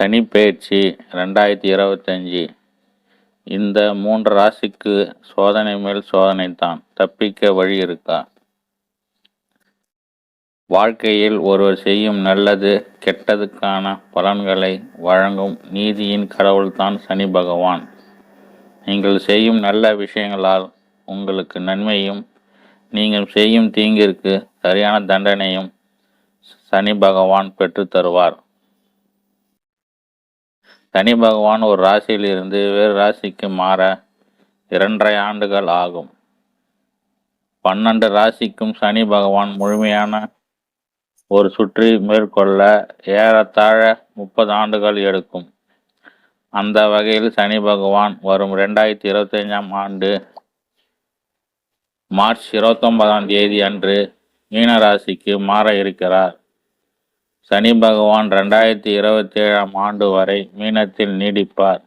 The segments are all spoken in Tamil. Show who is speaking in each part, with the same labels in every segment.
Speaker 1: சனி ரெண்டாயிரத்தி இருபத்தஞ்சி. இந்த மூன்று ராசிக்கு சோதனை மேல் சோதனை தான். தப்பிக்க வழி இருக்கா? வாழ்க்கையில் ஒருவர் செய்யும் நல்லது கெட்டதுக்கான பலன்களை வழங்கும் நீதியின் கடவுள்தான் சனி பகவான். நீங்கள் செய்யும் நல்ல விஷயங்களால் உங்களுக்கு நன்மையும் நீங்கள் செய்யும் தீங்கிற்கு சரியான தண்டனையும் சனி பகவான் பெற்றுத்தருவார் சனி பகவான் ஒரு ராசியிலிருந்து வேறு ராசிக்கு மாற இரண்டரை ஆண்டுகள் ஆகும். பன்னெண்டு ராசிக்கும் சனி பகவான் முழுமையான ஒரு சுற்றி மேற்கொள்ள ஏறத்தாழ முப்பது ஆண்டுகள் எடுக்கும். அந்த வகையில் சனி பகவான் வரும் ரெண்டாயிரத்தி இருபத்தஞ்சாம் ஆண்டு மார்ச் இருபத்தொன்பதாம் தேதி அன்று மீன ராசிக்கு மாற இருக்கிறார். சனி பகவான் ரெண்டாயிரத்தி இருபத்தி ஏழாம் ஆண்டு வரை மீனத்தில் நீடிப்பார்.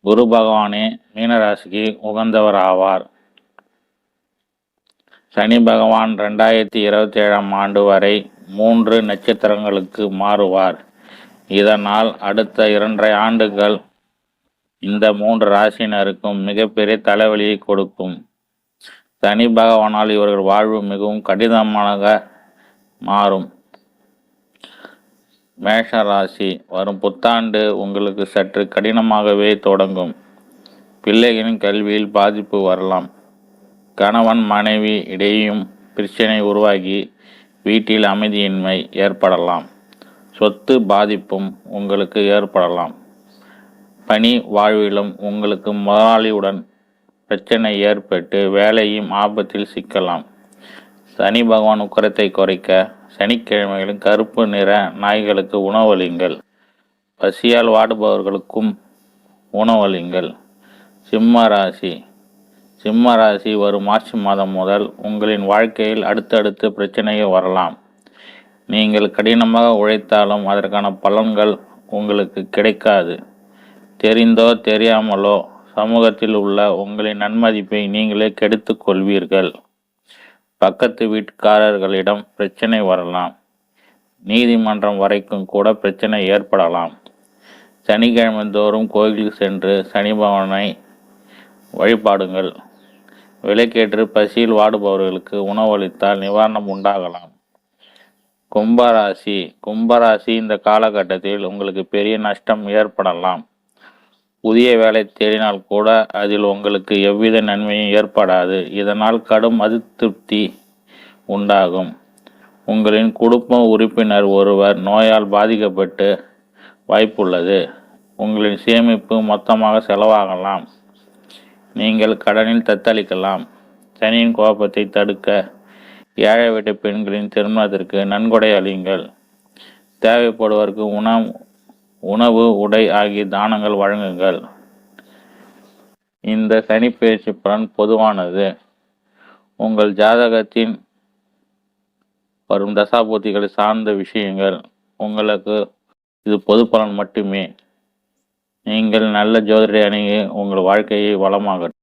Speaker 1: குரு பகவானே மீனராசிக்கு உகந்தவர் ஆவார். சனி பகவான் ரெண்டாயிரத்தி இருபத்தி ஏழாம் ஆண்டு வரை மூன்று நட்சத்திரங்களுக்கு மாறுவார். இதனால் அடுத்த இரண்டரை ஆண்டுகள் இந்த மூன்று ராசியினருக்கும் மிகப்பெரிய தலைவலியை கொடுக்கும். சனி பகவானால் இவர்கள் வாழ்வு மிகவும் கடினமாக மாறும். மேஷ ராசி வரும் புத்தாண்டு உங்களுக்கு சற்று கடினமாகவே தொடங்கும். பிள்ளைகளின் கல்வியில் பாதிப்பு வரலாம். கணவன் மனைவி இடையும் பிரச்சனை உருவாகி வீட்டில் அமைதியின்மை ஏற்படலாம். சொத்து பாதிப்பும் உங்களுக்கு ஏற்படலாம். பணி வாழ்விலும் உங்களுக்கு முதலாளியுடன் பிரச்சனை ஏற்பட்டு வேலையும் ஆபத்தில் சிக்கலாம். சனி பகவான் உக்கரத்தை குறைக்க சனிக்கிழமைகளில் கருப்பு நிற நாய்களுக்கு உணவளிங்கள். பசியால் வாடுபவர்களுக்கும் உணவளிங்கள். சிம்ம ராசி. சிம்ம ராசி வரும் மார்ச் மாதம் முதல் உங்களின் வாழ்க்கையில் அடுத்தடுத்து பிரச்சனைகள் வரலாம். நீங்கள் கடினமாக உழைத்தாலும் அதற்கான பலன்கள் உங்களுக்கு கிடைக்காது. தெரிந்தோ தெரியாமலோ சமூகத்தில் உள்ள உங்களின் நன்மதிப்பை நீங்களே கெடுத்துக் கொள்வீர்கள். பக்கத்து வீட்டுக்காரர்களிடம் பிரச்சனை வரலாம். நீதிமன்றம் வரைக்கும் கூட பிரச்சனை ஏற்படலாம். சனிக்கிழமை தோறும் கோயிலுக்கு சென்று சனி பகவானை வழிபாடுங்கள். விலைக்கேற்று பசியில் வாடுபவர்களுக்கு உணவளித்தால் நிவாரணம் உண்டாகலாம். கும்பராசி. கும்பராசி இந்த காலகட்டத்தில் உங்களுக்கு பெரிய நஷ்டம் ஏற்படலாம். புதிய வேலை தேடினால் கூட அதில் உங்களுக்கு எவ்வித நன்மையும் ஏற்படாது. இதனால் கடும் அதிருப்தி உண்டாகும். உங்களின் குடும்ப உறுப்பினர் ஒருவர் நோயால் பாதிக்கப்பட்டு வாய்ப்புள்ளது. உங்களின் சேமிப்பு மொத்தமாக செலவாகலாம். நீங்கள் கடனில் தத்தளிக்கலாம். சனியின் கோபத்தை தடுக்க ஏழை வீட்டு பெண்களின் திருமணத்திற்கு நன்கொடை அளியுங்கள். தேவைப்படுவதற்கு உணவு உணவு உடை ஆகிய தானங்கள் வழங்குங்கள். இந்த சனி பயிற்சி பலன் பொதுவானது. உங்கள் ஜாதகத்தின் வரும் தசாபூர்த்திகளை சார்ந்த விஷயங்கள். உங்களுக்கு இது பொது பலன் மட்டுமே. நீங்கள் நல்ல ஜோதிடரை அணுகி உங்கள் வாழ்க்கையை வளமாகட்டும்